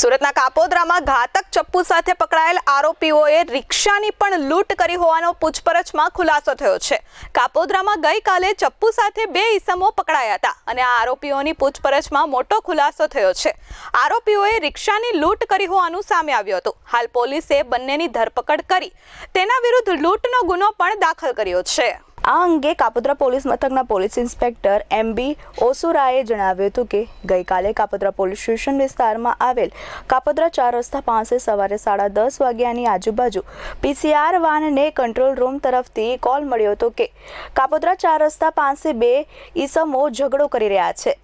સુરતના કાપોદ્રામાં ઘાતક ચપ્પુ સાથે પકડાયેલ આરોપીઓએ રિક્ષાની પણ લૂંટ કરી હોવાનો પૂછપરછમાં ખુલાસો થયો છે. કાપોદ્રામાં ગઈકાલે ચપ્પુ સાથે બે ઈસમો પકડાયા હતા અને આ આરોપીઓની પૂછપરછમાં મોટો ખુલાસો થયો છે. આરોપીઓએ રિક્ષાની લૂંટ કરી હોવાનું સામે આવ્યું હતું. હાલ પોલીસે બંનેની ધરપકડ કરી તેના વિરુદ્ધ લૂંટનો ગુનો પણ દાખલ કર્યો છે. આ અંગે કાપોદ્રા પોલીસ મથકના પોલીસ ઇન્સ્પેક્ટર એમ બી ઓસુરાએ જણાવ્યું હતું કે ગઈકાલે કાપોદ્રા પોલીસ સ્ટેશન વિસ્તારમાં આવેલ કાપોદ્રા ચાર રસ્તા પાસે સવારે સાડા દસ વાગ્યાની આજુબાજુ પીસીઆર વાનને કંટ્રોલ રૂમ તરફથી કોલ મળ્યો હતો કે કાપોદ્રા ચાર રસ્તા પાસે બે ઈસમો ઝઘડો કરી રહ્યા છે.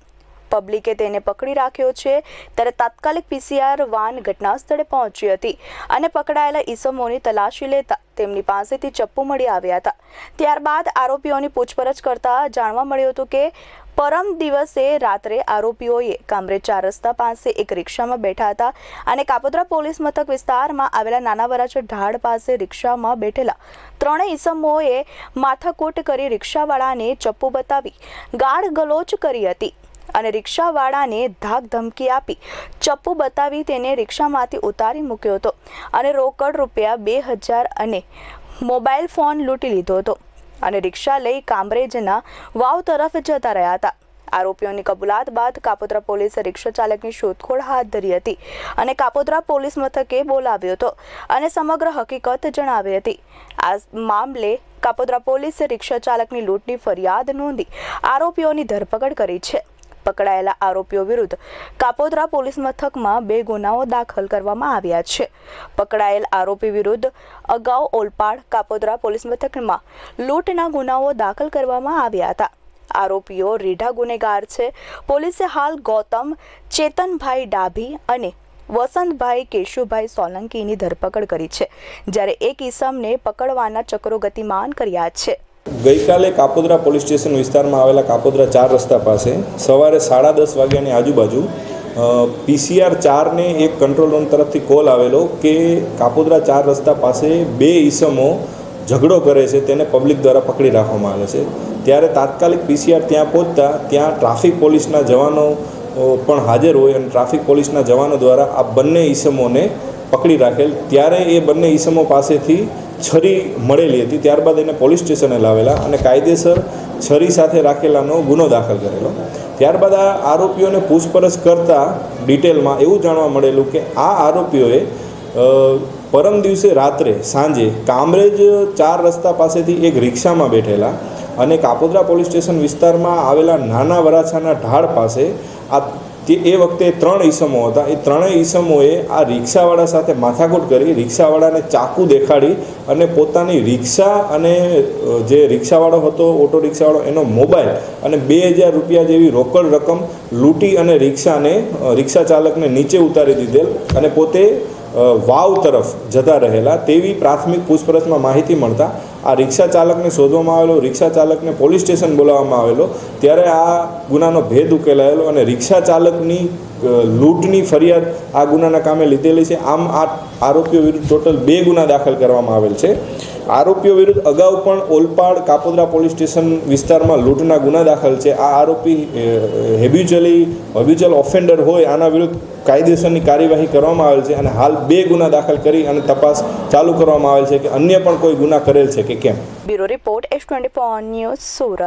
પબ્લિકે તેને પકડી રાખ્યો છે, ત્યારે તાત્કાલિક પીસીઆર વાન ઘટના સ્થળે પહોંચી હતી અને પકડાયેલા ઈસમોની તલાશી લેતા તેમની પાસેથી ચપ્પુ મળી આવ્યા હતા. ત્યારબાદ આરોપીઓની પૂછપરછ કરતા જાણવા મળ્યું હતું કે, પરમ દિવસે રાત્રે આરોપીઓએ કામરેજ ચાર રસ્તા પાસે એક રિક્ષામાં બેઠા હતા અને કાપોદ્રા પોલીસ મથક વિસ્તારમાં આવેલા નાના વરાછા ઢાળ પાસે રિક્ષામાં બેઠેલા ત્રણેય ઈસમોએ માથાકૂટ કરી રિક્ષાવાળાને ચપ્પુ બતાવી ગાળ ગલોચ કરી હતી. અને રિક્ષાવાળાને ધાક ધમકી આપી. ચપ્પુ બતાવી તેને રિક્ષામાંથી ઉતારી મૂક્યો હતો અને રોકડ રૂપિયા બે હજાર અને મોબાઈલ ફોન લૂંટી લીધો હતો અને રિક્ષા લઈ કામરેજના વાવ તરફ જતા રહ્યા હતા. આરોપીઓની કબૂલાત બાદ કાપોદ્રા પોલીસે રિક્ષા ચાલકની શોધખોળ હાથ ધરી હતી અને કાપોદ્રા પોલીસ મથકે બોલાવ્યો હતો અને સમગ્ર હકીકત જણાવી હતી. આ મામલે કાપોદ્રા પોલીસે રિક્ષા ચાલકની લૂંટની ફરિયાદ નોંધી આરોપીઓની ધરપકડ કરી છે. પકડાયેલા આરોપીઓ વિરુદ્ધ કાપોદ્રા પોલીસ મથકમાં બે ગુનાઓ દાખલ કરવામાં આવ્યા છે. પકડાયેલ આરોપી વિરુદ્ધ અગાઉ ઓલપાડ કાપોદ્રા પોલીસ મથકમાં લૂંટના ગુનાઓ દાખલ કરવામાં આવ્યા હતા. આરોપીઓ રીઢા ગુનેગાર છે. પોલીસે હાલ ગૌતમ, ચેતનભાઈ ડાભી અને વસંતભાઈ કેશુભાઈ સોલંકીની ધરપકડ કરી છે, જ્યારે એક ઈસમને પકડવાના ચક્રો ગતિમાન કર્યા છે. ગઈકાલે કાપોદરા પોલીસ સ્ટેશન વિસ્તારમાં આવેલા કાપોદ્રા ચાર રસ્તા પાસે સવારે સાડા દસ વાગ્યાની આજુબાજુ પીસીઆર ચારને એક કંટ્રોલ રૂમ તરફથી કોલ આવેલો કે કાપોદ્રા ચાર રસ્તા પાસે બે ઈસમો ઝઘડો કરે છે, તેને પબ્લિક દ્વારા પકડી રાખવામાં આવે છે. ત્યારે તાત્કાલિક પીસીઆર ત્યાં પહોંચતા ત્યાં ટ્રાફિક પોલીસના જવાનો પણ હાજર હોય અને ટ્રાફિક પોલીસના જવાનો દ્વારા આ બંને ઈસમોને પકડી રાખેલ. ત્યારે એ બંને ઈસમો પાસેથી છરી મળેલી હતી. ત્યારબાદ એને પોલીસ સ્ટેશને લાવેલા અને કાયદેસર છરી સાથે રાખેલાનો ગુનો દાખલ કરેલો. ત્યારબાદ આ આરોપીઓને પૂછપરછ કરતાં ડિટેલમાં એવું જાણવા મળેલું કે આ આરોપીઓએ પરમ દિવસે રાત્રે સાંજે કામરેજ ચાર રસ્તા પાસેથી એક રિક્ષામાં બેઠેલા અને કાપોદ્રા પોલીસ સ્ટેશન વિસ્તારમાં આવેલા નાના વરાછાના ઢાળ પાસે આ તે એ વખતે ત્રણ ઈસમો હતા. એ ત્રણેય ઈસમોએ આ રિક્ષાવાળા સાથે માથાકૂટ કરી રિક્ષાવાળાને ચાકુ દેખાડી અને પોતાની રિક્ષા અને જે રિક્ષાવાળો હતો, ઓટો રિક્ષાવાળો, એનો મોબાઈલ અને બે હજાર રૂપિયા જેવી રોકડ રકમ લૂંટી અને રિક્ષાને રિક્ષા ચાલકને નીચે ઉતારી દીધેલ અને પોતે વાવ તરફ જતા રહેલા તેવી પ્રાથમિક પૂછપરછમાં માહિતી મળતા આ રિક્ષા ચાલકને શોધવામાં આવેલો, રિક્ષા ચાલકને પોલીસ સ્ટેશન બોલાવવામાં આવેલો, ત્યારે આ ગુનાનો ભેદ ઉકેલાયેલો અને રિક્ષા ચાલકની લૂંટની ફરિયાદ આ ગુનાના કામે લીધેલી છે. આમ આ આરોપીઓ વિરુદ્ધ ટોટલ બે ગુના દાખલ કરવામાં આવેલ છે. આરોપીઓ વિરુદ્ધ અગાઉ પણ ઓલપાડ કાપોદરા પોલીસ સ્ટેશન વિસ્તારમાં લૂંટના ગુના દાખલ છે. આ આરોપી હેબ્યુચલી હેબ્યુચલ ઓફેન્ડર હોય આના વિરુદ્ધ કાયદેસરની કાર્યવાહી કરવામાં આવેલ છે અને હાલ બે ગુના દાખલ કરી અને તપાસ ચાલુ કરવામાં આવેલ છે કે અન્ય પણ કોઈ ગુના કરેલ છે કે કેમ. Bureau report S twenty news Surat.